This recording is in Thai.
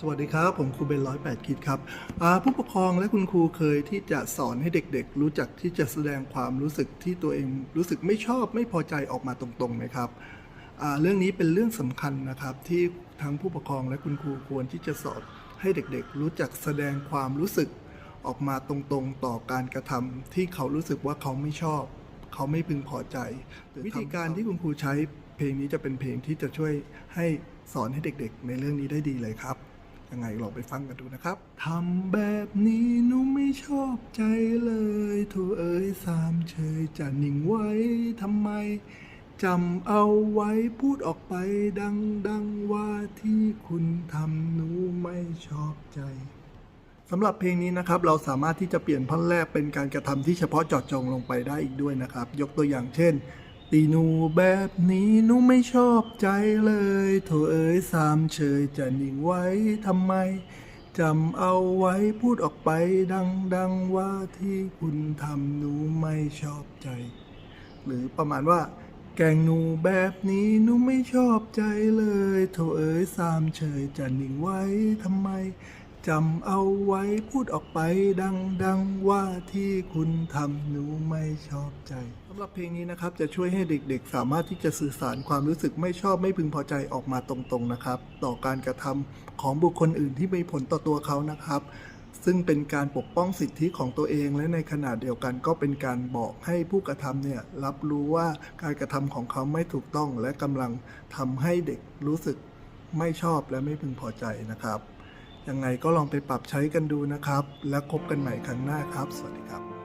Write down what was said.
สวัสดีครับ ผมครูเบนร้อยแปดคิดครับผู้ปกครองและคุณครูเคยที่จะสอนให้เด็กๆ รู้จักที่จะแสดงความรู้สึกที่ตัวเองรู้สึกไม่ชอบไม่พอใจออกมาตรงๆไหมครับเรื่องนี้เป็นเรื่องสำคัญนะครับที่ทั้งผู้ปกครองและคุณครูควรที่จะสอนให้เด็กๆ รู้จักแสดงความรู้สึกออกมาตรงๆต่อการกระทำที่เขารู้สึกว่าเขาไม่ชอบ เขาไม่พึงพอใจ วิธีการที่คุณครูใช้เพลงนี้จะเป็นเพลงที่จะช่วยให้สอนให้เด็กๆ ในเรื่องนี้ได้ดีเลยครับ ยังไงลองไปฟังกันดูนะครับทำแบบนี้หนูไม่ชอบใจเลยโทเอ้ยสามเชยจะนิ่งไว้ทำไมจำเอาไว้พูดออกไปดังๆว่าที่คุณทำหนูไม่ชอบใจสำหรับเพลงนี้นะครับเราสามารถที่จะเปลี่ยนท่อนแรกเป็นการกระทำที่เฉพาะเจาะจงลงไปได้อีกด้วยนะครับ ยกตัวอย่างเช่น ตีหนูแบบนี้หนูไม่ชอบใจเลยโถเอ๋ยสามเชยจะนิ่งไว้ทำไมจำเอาไว้พูดออกไปดังๆว่าที่คุณทำหนูไม่ชอบใจ หรือประมาณว่า แกงหนูแบบนี้หนูไม่ชอบใจเลยโถเอ๋ยสามเฉยจะนิ่งไว้ทำไม จำเอาไว้พูดออกไปดังๆว่าที่คุณทำหนูไม่ชอบใจสำหรับเพลงนี้นะครับจะช่วยให้เด็กๆ สามารถที่จะสื่อสารความรู้สึกไม่ชอบไม่พึงพอใจออกมาตรงๆนะครับ ต่อการกระทำของบุคคลอื่นที่มีผลต่อตัวเขานะครับ ซึ่งเป็นการปกป้องสิทธิของตัวเอง และในขณะเดียวกันก็เป็นการบอกให้ผู้กระทำเนี่ยรับรู้ว่าการกระทำของเขาไม่ถูกต้อง และกำลังทำให้เด็กรู้สึกไม่ชอบและไม่พึงพอใจนะครับ ยังไงก็ลองไปปรับใช้กันดูนะครับ และพบกันใหม่ครั้งหน้าครับ สวัสดีครับ